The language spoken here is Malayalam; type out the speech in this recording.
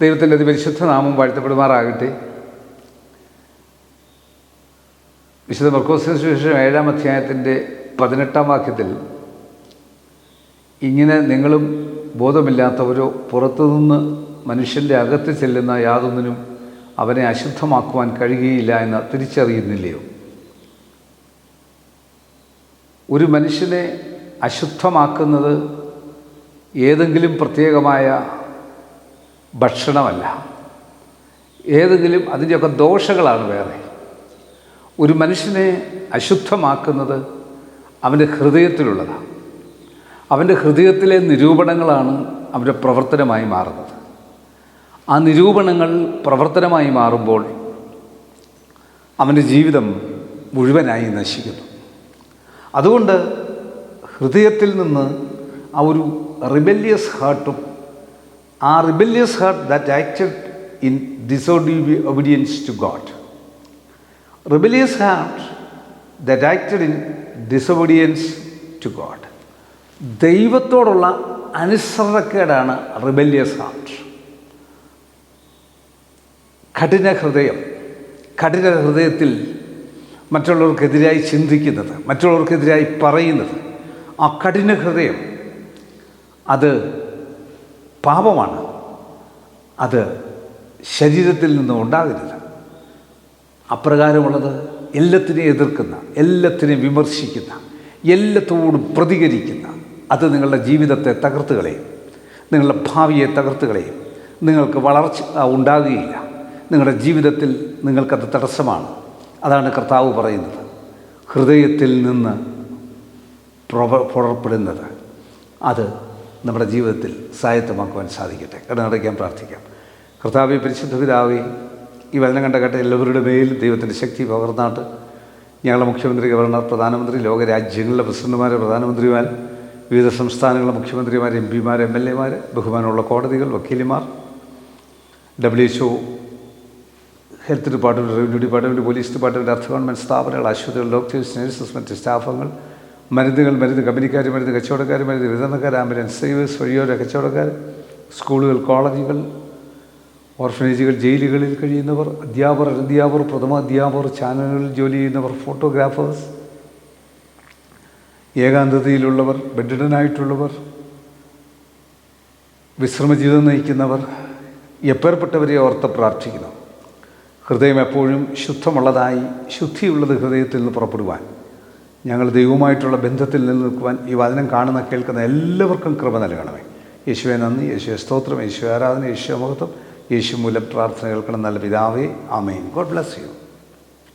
ദൈവത്തിന്റെ അതിപരിശുദ്ധ നാമം വാഴ്ത്തപ്പെടുമാറാകട്ടെ. വിശുദ്ധ മർക്കോസിന് ശേഷം ഏഴാം അധ്യായത്തിന്റെ പതിനെട്ടാം വാക്യത്തിൽ ഇങ്ങനെ നിങ്ങളും ബോധമില്ലാത്തവരോ പുറത്തുനിന്ന് മനുഷ്യന്റെ അകത്ത് ചെല്ലുന്ന യാതൊന്നിനും അവനെ അശുദ്ധമാക്കുവാൻ കഴിയുകയില്ല എന്ന് തിരിച്ചറിയുന്നില്ലയോ? ഒരു മനുഷ്യനെ അശുദ്ധമാക്കുന്നത് ഏതെങ്കിലും പ്രത്യേകമായ ഭക്ഷണമല്ല. ഏതെങ്കിലും അതിന്റെയൊക്കെ ദോഷങ്ങളാണ് വേറെ. ഒരു മനുഷ്യനെ അശുദ്ധമാക്കുന്നത് അവന്റെ ഹൃദയത്തിലുള്ളതാണ്. അവന്റെ ഹൃദയത്തിലെ നിരൂപണങ്ങളാണ് അവന്റെ പ്രവർത്തനമായി മാറുന്നത്. ആ നിരൂപണങ്ങൾ പ്രവർത്തനമായി മാറുമ്പോൾ അവന്റെ ജീവിതം മുഴുവനായി നശിക്കുന്നു. അതുകൊണ്ട് ഹൃദയത്തിൽ നിന്ന് ആ ഒരു റിബല്യസ് ഹാർട്ടും ആ rebellious heart that acted in disobedience to God rebellious heart that acted in disobedience to God ദൈവത്തോടുള്ള അനുസരണക്കേടാണ് റിബല്യസ് ഹാർട്ട് കഠിന ഹൃദയം കഠിന ഹൃദയത്തിൽ മറ്റുള്ളവർക്കെതിരായി ചിന്തിക്കുന്നത് മറ്റുള്ളവർക്കെതിരായി പറയുന്നത് ആ കഠിന ഹൃദയം അത് പാപമാണ്. അത് ശരീരത്തിൽ നിന്നും ഉണ്ടാകരുത്. അപ്രകാരമുള്ളത് എല്ലാത്തിനെയും എതിർക്കുന്ന എല്ലാത്തിനെയും വിമർശിക്കുന്ന എല്ലാത്തോടും പ്രതികരിക്കുന്ന അത് നിങ്ങളുടെ ജീവിതത്തെ തകർത്ത് കളയും. നിങ്ങളുടെ ഭാവിയെ തകർത്ത് കളയും. നിങ്ങൾക്ക് വളർച്ച ഉണ്ടാകുകയില്ല. നിങ്ങളുടെ ജീവിതത്തിൽ നിങ്ങൾക്കത് തടസ്സമാണ്. അതാണ് കർത്താവ് പറയുന്നത്. ഹൃദയത്തിൽ നിന്ന് പുറപ്പെടുന്നത്. അത് നമ്മുടെ ജീവിതത്തിൽ സായത്തമാക്കുവാൻ സാധിക്കട്ടെ. കടനടയ്ക്കാൻ പ്രാർത്ഥിക്കാം. കർത്താവെ പരിശുദ്ധ പിതാവി ഈ വചനം കണ്ട കേട്ട എല്ലാവരുടെ മേൽ ദൈവത്തിന്റെ ശക്തി പകർന്നാട്ട് ഞങ്ങളുടെ മുഖ്യമന്ത്രി ഗവർണർ പ്രധാനമന്ത്രി ലോകരാജ്യങ്ങളിലെ പ്രസിഡന്റുമാർ പ്രധാനമന്ത്രിമാർ വിവിധ സംസ്ഥാനങ്ങളിലെ മുഖ്യമന്ത്രിമാർ എം പിമാർ എം എൽ എമാർ ബഹുമാനമുള്ള കോടതികൾ വക്കീലിമാർ W H O health department revenue department police department അർത്ഥ ഗവൺമെന്റ് സ്ഥാപനങ്ങൾ ആശുപത്രികൾ ഡോക്ടേഴ്സ് നഴ്സസ് മറ്റ് സ്റ്റാഫുകൾ മരുന്നുകൾ മരുന്ന് കമ്പനിക്കാർ മരുന്ന് കച്ചവടക്കാർ മരുന്ന് വിതരണക്കാർ ആംബുലൻസ് സേവേഴ്സ് വഴിയോര കച്ചവടക്കാർ സ്കൂളുകൾ കോളേജുകൾ ഓർഫനേജുകൾ ജയിലുകളിൽ കഴിയുന്നവർ അധ്യാപകർ അധ്യാപകർ പ്രഥമ അധ്യാപകർ ചാനലുകളിൽ ജോലി ചെയ്യുന്നവർ ഫോട്ടോഗ്രാഫേഴ്സ് ഏകാന്തതയിലുള്ളവർ ബെഡിഡനായിട്ടുള്ളവർ വിശ്രമജീവിതം നയിക്കുന്നവർ എപ്പേർപ്പെട്ടവരെ ഓർത്ത് പ്രാർത്ഥിക്കുന്നു. ഹൃദയം എപ്പോഴും ശുദ്ധമുള്ളതായി ശുദ്ധിയുള്ളത് ഹൃദയത്തിൽ നിന്ന് പുറപ്പെടുവാൻ. ഞങ്ങൾ ദൈവമായിട്ടുള്ള ബന്ധത്തിൽ നിലനിൽക്കുവാൻ ഈ വചനം കാണുന്ന കേൾക്കുന്ന എല്ലാവർക്കും കൃപ നൽകണമേ. യേശുവെ നന്ദി. യേശുവെ സ്തോത്രം. യേശു ആരാധന. യേശു മഹത്വം. യേശു മൂലം പ്രാർത്ഥന കേൾക്കണം. നല്ല പിതാവേ. ആമേൻ. God bless you.